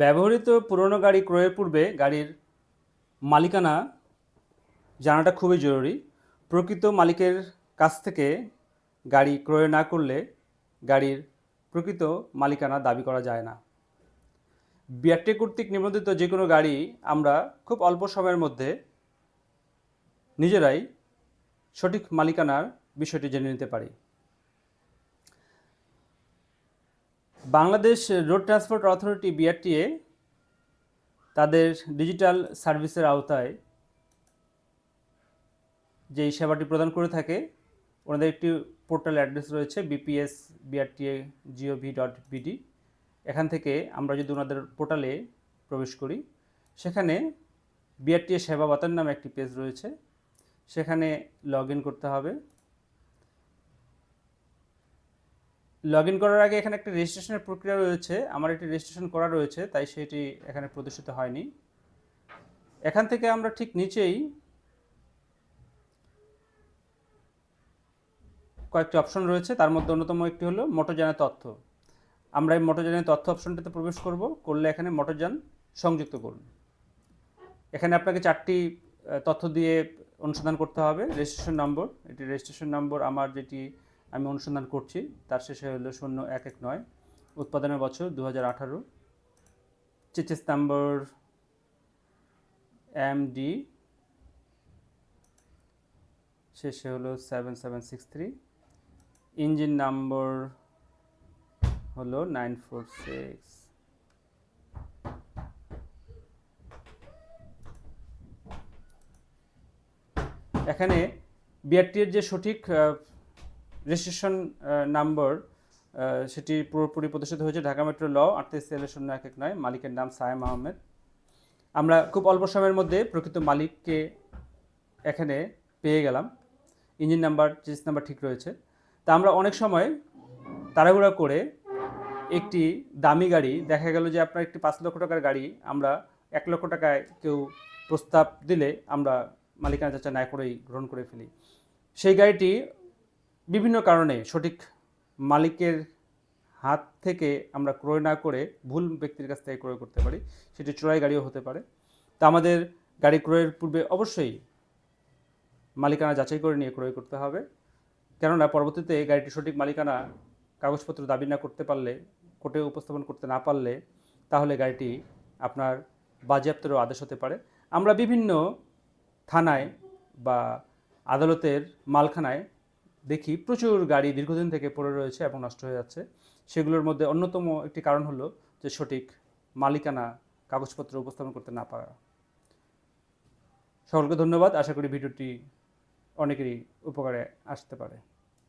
ব্যবহৃত পুরনো গাড়ি ক্রয়ের পূর্বে গাড়ির মালিকানা জানাটা খুবই জরুরি। প্রকৃত মালিকের কাছ থেকে গাড়ি ক্রয় না করলে গাড়ির প্রকৃত মালিকানা দাবি করা যায় না। বিআরটি কর্তৃক নিবন্ধিত যে কোনো গাড়ি আমরা খুব অল্প সময়ের মধ্যে নিজেরাই সঠিক মালিকানার বিষয়টি জেনে নিতে পারি। Bangladesh road transport authority, BRTA, তাদের ডিজিটাল সার্ভিসের আওতায় যেই সেবাটি প্রদান করে থাকে, ওনাদের একটি পোর্টাল অ্যাড্রেস রয়েছে BPS BRTA GOV dot BD. এখান থেকে আমরা যদি ওনাদের পোর্টালে প্রবেশ করি, সেখানে বিআরটিএ সেবা বাতান নামে একটি পেজ রয়েছে। সেখানে লগ ইন করতে হবে। লগ ইন করার আগে এখানে একটা রেজিস্ট্রেশনের প্রক্রিয়া রয়েছে। আমার একটি রেজিস্ট্রেশন করা রয়েছে, তাই সেটি এখানে প্রদর্শিত হয়নি। এখান থেকে আমরা ঠিক নিচেই কয়েকটি অপশন রয়েছে। তার মধ্যে অন্যতম একটি হলো মোটরযানের তথ্য। আমরা এই মোটরযানের তথ্য অপশনটাতে প্রবেশ করব। করলে এখানে মোটরযান সংযুক্ত করুন। এখানে আপনাকে চারটি তথ্য দিয়ে অনুসন্ধান করতে হবে। রেজিস্ট্রেশন নম্বর এটি রেজিস্ট্রেশন নম্বর আমার যেটি আমি অনুসন্ধান করছি। তার শেষে হলো শূন্য এক এক নয়। উৎপাদনের বছর দু হাজার আঠারো। চেচেস এম ডি শেষে হলো seven seven six three. Engine number হলো নাইন ফোর সিক্স। এখানে বিআরটির যে সঠিক রেজিস্ট্রেশন নাম্বার সেটি পুরোপুরি প্রদর্শিত হয়েছে ঢাকা মেট্রো ল আটত্রিশ সেলে শূন্য এক এক নয়। মালিকের নাম সায়েম আহমেদ। আমরা খুব অল্প সময়ের মধ্যে প্রকৃত মালিককে এখানে পেয়ে গেলাম। ইঞ্জিন নাম্বার চেস নাম্বার ঠিক রয়েছে। তা আমরা অনেক সময় তাড়াহুড়া করে একটি দামি গাড়ি, দেখা গেল যে আপনার একটি পাঁচ লক্ষ টাকার গাড়ি, আমরা এক লক্ষ টাকায় কেউ প্রস্তাব দিলে আমরা মালিকানা চাচা না করেই গ্রহণ করে ফেলি। সেই গাড়িটি বিভিন্ন কারণে সঠিক মালিকের হাত থেকে আমরা ক্রয় না করে ভুল ব্যক্তির কাছ থেকে ক্রয় করতে পারি। সেটি চোরাই গাড়িও হতে পারে। তা আমাদের গাড়ি ক্রয়ের পূর্বে অবশ্যই মালিকানা যাচাই করে নিয়ে ক্রয় করতে হবে। কেননা পরবর্তীতে গাড়িটি সঠিক মালিকানা কাগজপত্র দাবি না করতে পারলে কোর্টে উপস্থাপন করতে না পারলে, তাহলে গাড়িটি আপনার বাজেয়াপ্তেরও আদেশ হতে পারে। আমরা বিভিন্ন থানায় বা আদালতের মালখানায় দেখি প্রচুর গাড়ি দীর্ঘদিন থেকে পড়ে রয়েছে এবং নষ্ট হয়ে যাচ্ছে। সেগুলোর মধ্যে অন্যতম একটি কারণ হলো যে সঠিক মালিকানা কাগজপত্র উপস্থাপন করতে না পারা। সকলকে ধন্যবাদ। আশা করি ভিডিওটি অনেকেরই উপকারে আসতে পারে।